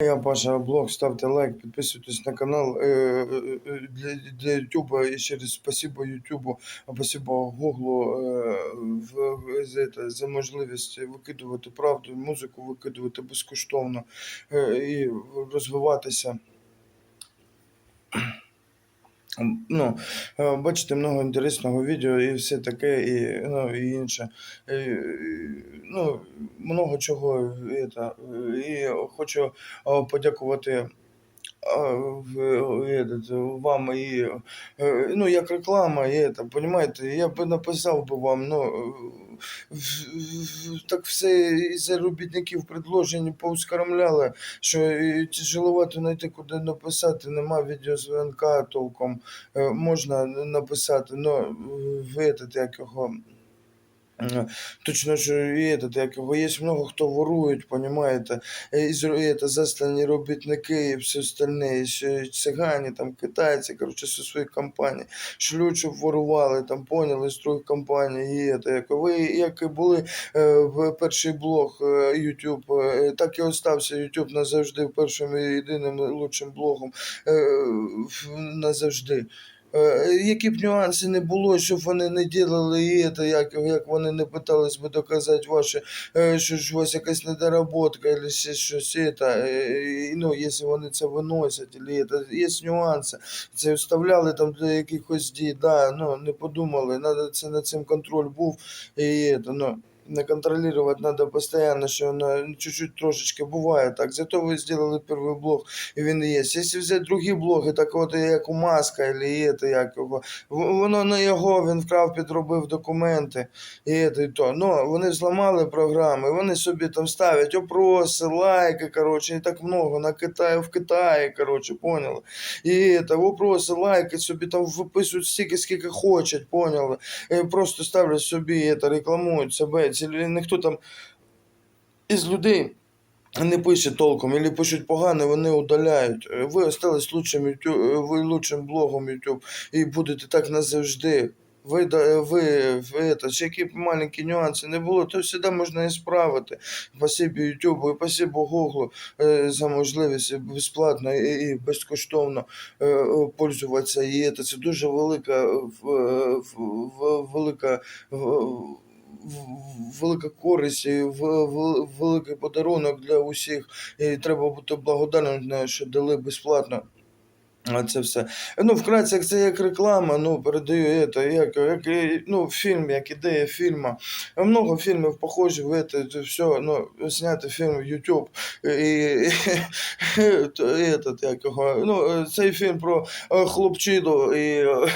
Я Паша Блог, ставте лайк, підписуйтесь на канал е, е, е, для, для YouTube. І ще раз спасибо а спасибо в- за, за можливість викидувати правду, музику викидувати безкоштовно і розвиватися. Ну, е, бачите, много інтересного відео і все таке, і, ну, і інше. І, і, ну, много чого. І, та, і хочу е, подякувати вам і е, ну, як реклама, і это, понімаєте, я б написав би вам, ну, так все із робітників предложень поускоромляли, що і тяжеловато знайти, куди написати, нема відеозвінка толком, Е, можна написати, але ви як його, Е, Точно що і этот, як його, є много хто ворують, понимаєте, Е, і зро- і это, заслані робітники і все остальне, і ще цигані, там, китайці, короче, зі своїх компаній, шлють, щоб ворували, там, поняли, з других компаній, і это, як ви, як і були е, в перший блог е, YouTube, е, так і остався YouTube назавжди першим і єдиним лучшим блогом е, в- назавжди. Е, Які б нюанси не було, щоб вони не ділили і це, як, як вони не питались би доказати ваше, е, що ж у вас якась недоработка, або ще щось це, е, і, ну, якщо вони це виносять, або це, є нюанси. Це вставляли там для якихось дій, да, ну, не подумали, надо це над цим контроль був, і ну, не контролировать надо постоянно, що на чуть-чуть трошечки буває так. Зато ви зробили перший блог, і він і є. Якщо взяти другі блоги, так от як у Маска, або це, як його, воно не його, він вкрав, підробив документи, і це, і то. Ну, вони зламали програми, вони собі там ставлять опроси, лайки, коротше, і так много на Китаї, в Китаї, коротше, поняли? І це, вопроси, лайки собі там виписують стільки, скільки хочуть, поняли? Просто ставлять собі, це, рекламують себе, ці ніхто там із людей не пише толком, або пишуть погано, вони удаляють. Ви остались лучшим, YouTube, ви лучшим блогом YouTube і будете так назавжди. Ви, ви, ви это, які маленькі нюанси не було, то завжди можна і справити. Спасибі YouTube і спасибо Google е, за можливість безплатно і, безкоштовно е, пользуватися. І це, це дуже велика, велика велика користь, великий подарунок для усіх. І треба бути благодарним, що дали безплатно. А це все. Ну, вкратце, як це як реклама, ну, передаю это, як, як і, ну, фільм, як ідея фільму. Много фільмів похожих в это, це все, ну, зняти фільм в YouTube. І, і, то, этот, як його, ну, цей фільм про е, хлопчину і е,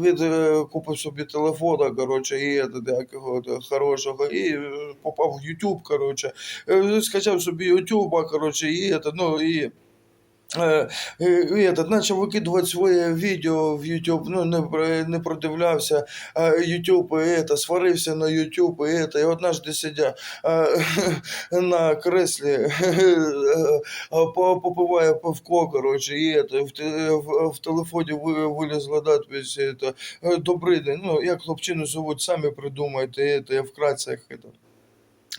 від е, купив собі телефона, коротше, і этот, як його, е, хорошого, і е, попав в YouTube, коротше, Е, скачав собі YouTube, коротше, і, это, ну, і Е, е, і этот, почав викидувати своє відео в YouTube, ну, не, про- не продивлявся а YouTube, і это, сварився на YouTube, і это, і однажды сидя е, на креслі, е, по- попиває пивко, коротше, і это, в, те- в, в телефоні ви- вилізла надпись, это, е, добрий день, ну, як хлопчину зовуть, самі придумайте, і это, я вкратце, это.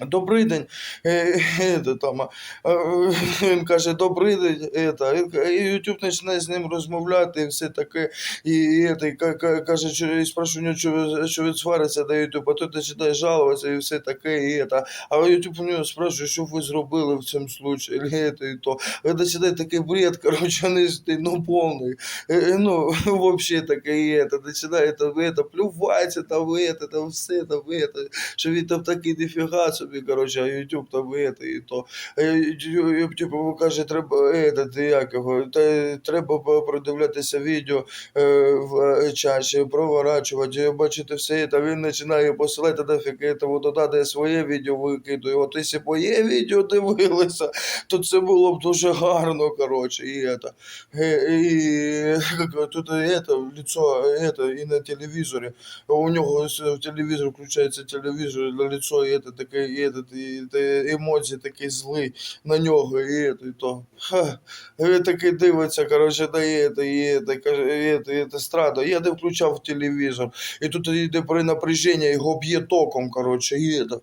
Добрий день, е, е, там, а, е, він каже, добрий день, это, і YouTube починає з ним розмовляти і все таке, і, і, это, і ка- ка- каже, що, і спрашиваю, у нього, що, ви- що він свариться до YouTube, а той починає жалуватися і все таке, і это. А YouTube у нього спрашиває, що ви зробили в цьому случаї, і, это, і то. Ви починає такий бред, короче, нести, ну, повний, Е, е, ну, вообще таке, і это, починає там, это, плюватися, там, это, там, все, там, это, що він там такий ніфіга собі, коротше, а YouTube там і це, і то. Е, ю- ю- Типу, каже, треба, этот, як його, те- треба б продивлятися відео е, в е, чаші, проворачувати, бачити все це, він починає посилати нафіг, це, от туди, де своє відео викидує. От якщо б моє відео дивилися, то це було б дуже гарно, коротше, і это. Е, І как, тут это, лицо, это, і на телевізорі. У нього с- в телевізор включається телевізор на лицо, і это таке, і, этот, і те емоції такий злий на нього, і, это, і то. Ха. Він такий дивиться, коротше, на это, і это, каже, і это, і это страда. Я не включав телевізор. І тут йде при напряження, його б'є током, коротше, і это.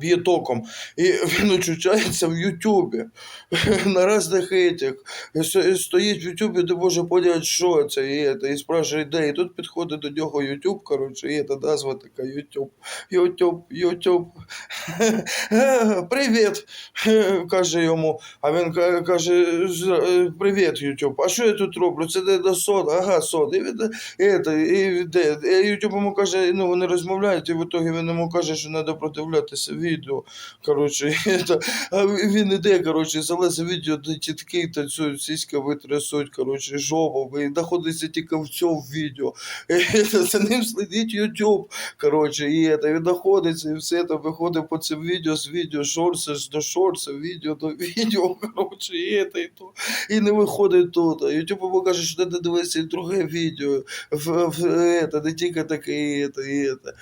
б'є током. І він очучається в Ютубі. На різних етих. Стоїть в Ютубі, де може поняти, що це і, це, і спрашує, де. І тут підходить до нього Ютуб, коротше, і це назва така Ютуб. Ютуб, Ютуб. Привіт, каже йому. А він каже: Привіт, Ютуб. А що я тут роблю? Це де до сода? Ага, сода. І, він, і, і, Ютуб йому каже, ну вони розмовляють, і в итогі він йому каже, що треба продивлятися відео. Коротше, він іде, коротше, залазить відео, де тітки танцюють, сіська витрясуть, коротше, жопу, і знаходиться тільки в цьому відео. Це, за ним слідить Ютуб, коротше, і це, він знаходиться, і все це виходить по цим відео, з відео, шорси до шорса, відео до відео, коротше, і це, і то. І не виходить тут. Ютуб йому каже, що треба дивитися і друге відео, в, в, это, не тільки таке, і це, і це.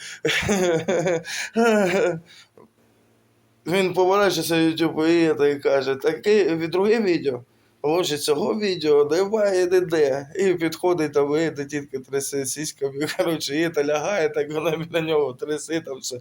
Він поворачується YouTube і, і каже, таке від друге відео Лучше цього відео немає ніде. І підходить там, і та тітка трясе сіськами, коротше, і та лягає, так вона біля нього трясе там все.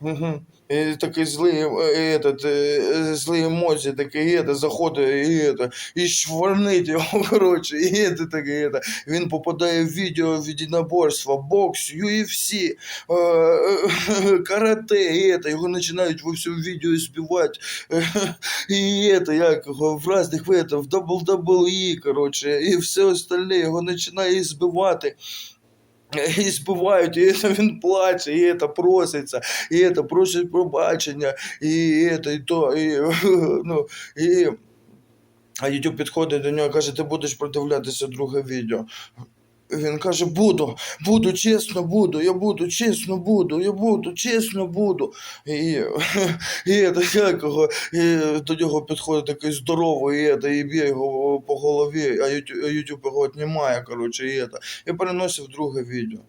Угу. І такий злий, е, этот, е, злий емоції, такий, это, заходить, і, это, і шварнить його, коротше, і це таке, это. Він попадає в відео в єдиноборства, бокс, UFC, е, е, карате, і это, його починають во всьому відео збивати, і это, як його, в разних, в, это, в WWE, коротше, і все остальне, його починає збивати. І збивають, і це він плаче, і це проситься, і це просить пробачення, і це, і то, і, ну, і... А YouTube підходить до нього і каже, ти будеш продивлятися друге відео. Він каже, буду, буду, чесно буду, я буду, чесно буду, я буду, чесно буду. І, і, це, якого, і до нього підходить такий здоровий, і, і б'є його по голові, а YouTube його знімає, коротше, і, і переносить в друге відео.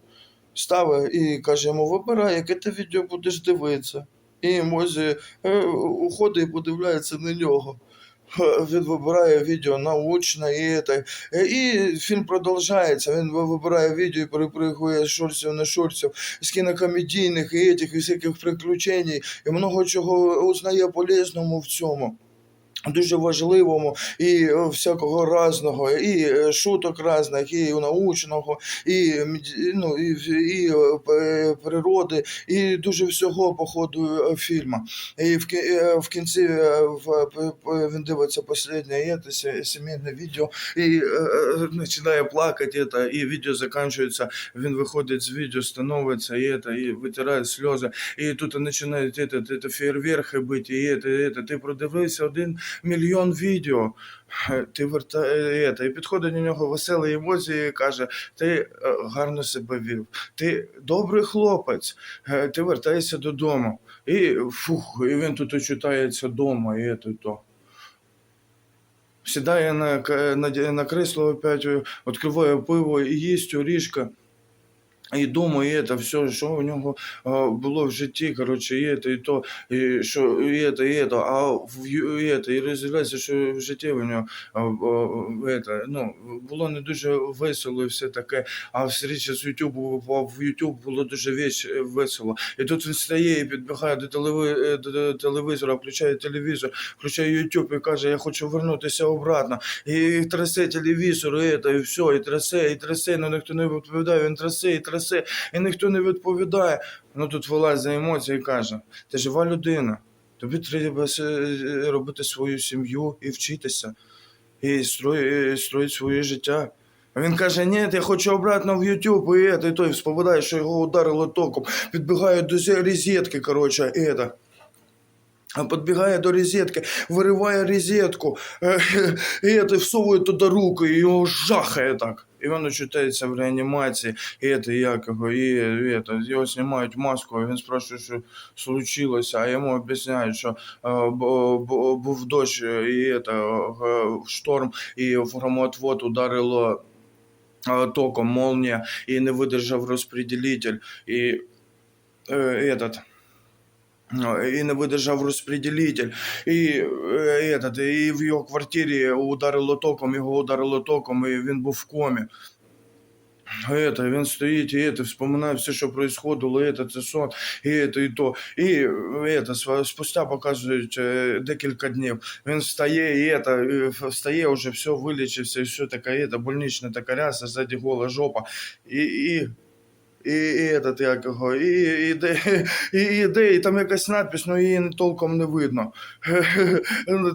Ставить і каже йому, вибирай, яке ти відео будеш дивитися. І Мозі е, уходить і подивляється на нього. Він вибирає відео научне і, так. Е, і фільм продовжується. Він ви- вибирає відео і перепригує з шорсів на шорсів, з кінокомедійних і этих, і всяких приключень, і много чого узнає полезному в цьому. Дуже важливому і е, всякого разного, і е, шуток разних, і научного, і, ну, і, і е, природи, і дуже всього по ходу фільму. І в, в кінці в, він дивиться останнє і сімейне відео і починає плакати, це, і відео закінчується, він виходить з відео, становиться, і, це, і витирає сльози, і тут починають фейерверки бити, і це, це, ти продивився один мільйон відео. Е, Ти верта... е, це, і підходить до нього веселі емоції і каже: ти е, гарно себе вів, ти добрий хлопець, е, ти вертаєшся додому. І фух, і він тут очутається вдома, і це то. Сідає на, на, на кресло опять, відкриває пиво і їсть орішка. І думає, це все, що у нього було в житті, коротше, і це, і то, і що, і це, і це, а в і це, і розділяється, що в житті у нього це, ну, було не дуже весело і все таке, а встріча з YouTube, в YouTube було дуже весь, весело. І тут він стає і підбігає до, телеви, до, до телевізора, включає телевізор, включає YouTube і каже, я хочу вернутися обратно. І трясе телевізор, і, це, і все, і трясе, і трясе, ну ніхто не відповідає, він трясе, і трясе, і ніхто не відповідає. Ну тут вилазить за емоції і каже, ти жива людина, тобі треба робити свою сім'ю і вчитися, і строїти, своє життя. А він каже, ні, я хочу обратно в YouTube, і, і той сповідає, що його ударило током, підбігає до зе- розетки, коротше, і це. А Підбігає до розетки, вириває розетку, е, і всовує туди руку, і його жахає так. І він очутається в реанімації, і це як його, і, і це, його знімають маску, і він спрашує, що случилося, а йому об'ясняють, що е, бу- був дощ, і це, е, шторм, і в громоотвод ударило е, током молнія, і не видержав розподілитель, і е, этот, Ну, і не видержав розподілитель, і, е, этот, і в його квартирі ударило током, його ударило током, і він був в комі. Это, він стоїть і это, вспоминає все, що происходило, это, це сон, і это, і то. І это, сва- спустя показують е, декілька днів. Він встає, і это, е, встає, вже все вилічився, і все таке, это, больнична така ряса, ззаді гола жопа. І, і, і, і, этот, як його, і, і, іде, і, іде, і там якась надпись, ну її толком не видно.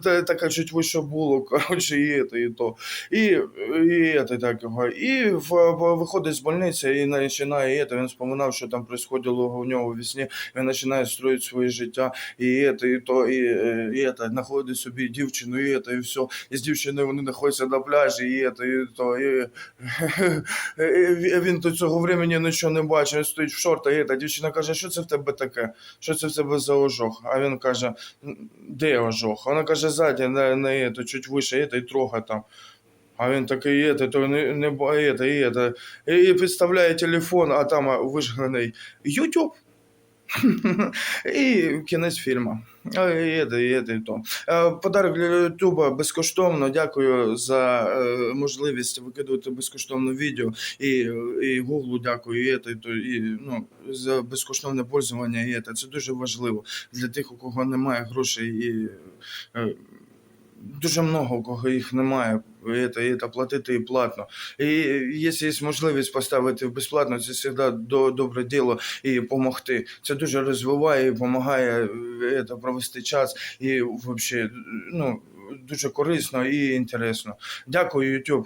Така чуть вище було, коротше, і, це, і то. І, і, это, так його. і в, виходить з больниці і починає, це, він споминав, що там происходило у нього в сні, він починає строїти своє життя, і, це, і то, і, і це, знаходить собі дівчину, і, це, і все. І з дівчиною вони знаходяться на пляжі, і, це, і то, і, і він до цього времени нічого не бачить, він стоїть в шортах, і та дівчина каже, що це в тебе таке? Що це в тебе за ожог? А він каже, де ожог? Вона каже, ззаді, на, на это, чуть вище, это, і трогай там. А він такий, это, то не, не ба- это, і это. І підставляє телефон, а там а, вишглений YouTube. І кінець фільму. Єди, єди, то. Е, Подарок для Ютуба безкоштовно. Дякую за е, можливість викидувати безкоштовне відео. І, і Гуглу дякую, і, то, і ну, за безкоштовне пользування. Це. це дуже важливо для тих, у кого немає грошей і е, дуже много кого їх немає. І це, це, платити і платно. І якщо є можливість поставити безплатно, це завжди добре діло і допомогти. Це дуже розвиває і допомагає е, це, провести час і взагалі ну, дуже корисно і інтересно. Дякую, YouTube.